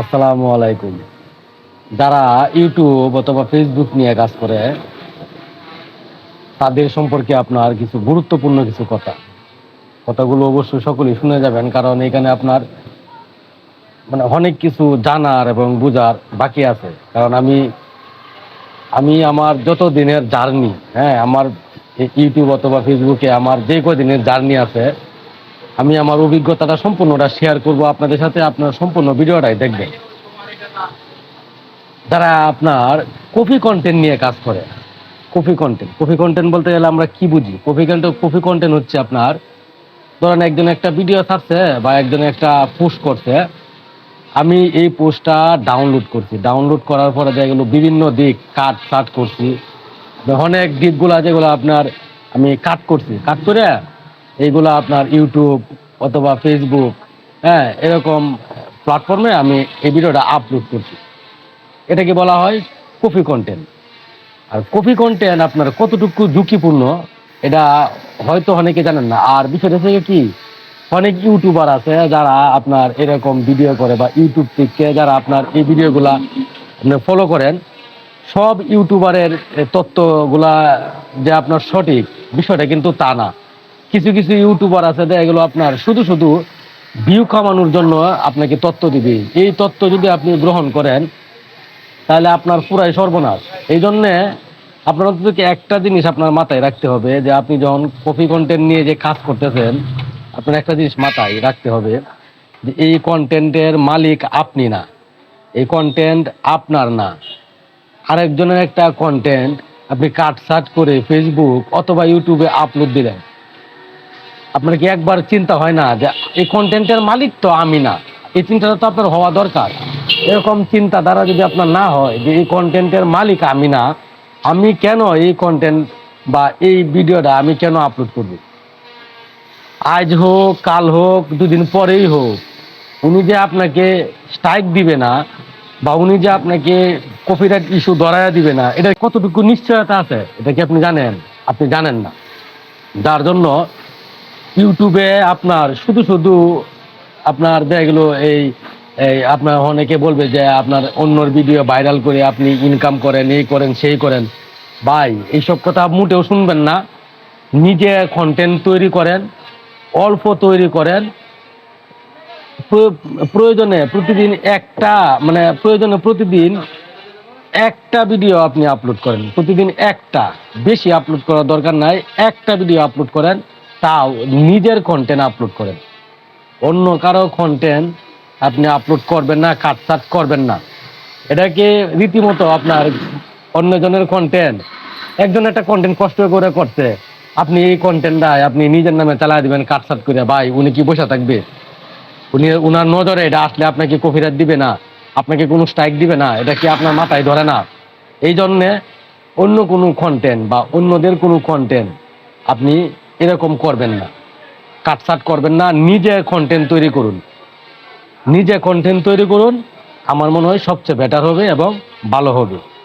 আসসালামু আলাইকুম। যারা ইউটিউব অথবা ফেসবুক নিয়ে কাজ করে, তাদের সম্পর্কে আপনার কিছু গুরুত্বপূর্ণ কিছু কথা। কথাগুলো অবশ্যই সকলেই শুনে যাবেন, কারণ এখানে আপনার মানে অনেক কিছু জানার এবং বোঝার বাকি আছে। কারণ আমি আমি আমার যত দিনের জার্নি হ্যাঁ আমার ইউটিউব অথবা ফেসবুকে আমার যে কদিনের জার্নি আছে আমি আমার অভিজ্ঞতাটা সম্পূর্ণটা শেয়ার করব আপনাদের সাথে, আপনার সম্পূর্ণ ভিডিওটাই দেখবেন। যারা আপনার কপি কন্টেন্ট নিয়ে কাজ করে কপি কন্টেন্ট কফি কন্টেন্ট বলতে গেলে আমরা কি বুঝি? কপি কন্টেন্ট কফি কন্টেন্ট হচ্ছে আপনার, ধরেন একজন একটা ভিডিও ছাড়ছে বা একজন একটা পোস্ট করছে, আমি এই পোস্টটা ডাউনলোড করছি। ডাউনলোড করার পরে দেখা গেলো বিভিন্ন দিক কাট কাট করছি। অনেক দিকগুলা যেগুলো আপনার আমি কাট করছি। কাট করে এইগুলো আপনার ইউটিউব অথবা ফেসবুক হ্যাঁ এরকম প্ল্যাটফর্মে আমি এই ভিডিওটা আপলোড করছি। এটাকে বলা হয় কপি কন্টেন্ট আর কপি কন্টেন্ট আপনার কতটুকু ঝুঁকিপূর্ণ এটা হয়তো অনেকে জানেন না। আর বিষয়টা থেকে কি অনেক ইউটিউবার আছে যারা আপনার এরকম ভিডিও করে বা ইউটিউব থেকে যারা আপনার এই ভিডিওগুলা ফলো করেন সব ইউটিউবারের এ, তথ্যগুলা যে আপনার সঠিক বিষয়টা কিন্তু তা না। কিছু কিছু ইউটিউবার আছে যে এগুলো আপনার শুধু শুধু ভিউ কামানোর জন্য আপনাকে তথ্য দিবে। এই তথ্য যদি আপনি গ্রহণ করেন, তাহলে আপনার পুরাই সর্বনাশ। এই জন্যে আপনার অন্তত একটা জিনিস আপনার মাথায় রাখতে হবে, যে আপনি যখন কপি কন্টেন্ট নিয়ে যে কাজ করতেছেন, আপনার একটা জিনিস মাথায় রাখতে হবে, যে এই কন্টেন্টের মালিক আপনি না। এই কন্টেন্ট আপনার না। আরেকজনের একটা কন্টেন্ট আপনি কাটসাট করে ফেসবুক অথবা ইউটিউবে আপলোড দিলেন। আপনার কি একবার চিন্তা হয় না যে এই কন্টেন্টের মালিক তো আমি না? এই চিন্তাটা তো আপনার হওয়া দরকার। এরকম চিন্তাধারা যদি আপনার না হয় যে এই কন্টেন্টের মালিক আমি না, আমি কেন এই কন্টেন্ট বা এই ভিডিওটা আমি কেন আপলোড করব? আজ হোক, কাল হোক, দুদিন পরেই হোক, উনি যে আপনাকে স্ট্রাইক দিবে না বা উনি যে আপনাকে কপিরাইট ইস্যু ধরাইয়া দিবে না এটা কতটুকু নিশ্চয়তা আছে? এটা কি আপনি জানেন? আপনি জানেন না। যার জন্য ইউটিউবে আপনার, শুধু শুধু আপনার দেখা গেলো এই এই আপনার অনেকে বলবে যে আপনার অন্যর ভিডিও ভাইরাল করে আপনি ইনকাম করেন, এই করেন, সেই করেন। ভাই, এইসব কথা মোটেও শুনবেন না। নিজে কন্টেন্ট তৈরি করেন, অল্প তৈরি করেন। প্রয়োজনে প্রতিদিন একটা মানে প্রয়োজনে প্রতিদিন একটা ভিডিও আপনি আপলোড করেন। প্রতিদিন একটা। বেশি আপলোড করার দরকার নাই, একটা ভিডিও আপলোড করেন। তাও নিজের কন্টেন্ট আপলোড করেন। অন্য কারও কন্টেন্ট আপনি আপলোড করবেন না কাটসাট করবেন না। এটাকে রীতিমতো আপনার অন্যজনের কন্টেন্ট একজন একটা কন্টেন্ট কষ্ট করে করছে, আপনি এই কন্টেন্টটা আপনি নিজের নামে চালাই দিবেন কাটসাট করে। ভাই, উনি কি বসে থাকবে? উনি, উনার নজরে এটা আসলে আপনাকে কফিরাত দিবে না, আপনাকে কোনো স্ট্রাইক দিবে না, এটা কি আপনার মাথায় ধরে না? এই জন্যে অন্য কোনো কন্টেন্ট বা অন্যদের কোনো কন্টেন্ট আপনি এরকম করবেন না। কাটসাট করবেন না, নিজে কন্টেন্ট তৈরি করুন। নিজে কন্টেন্ট তৈরি করুন, আমার মনে হয় সবচেয়ে বেটার হবে এবং ভালো হবে।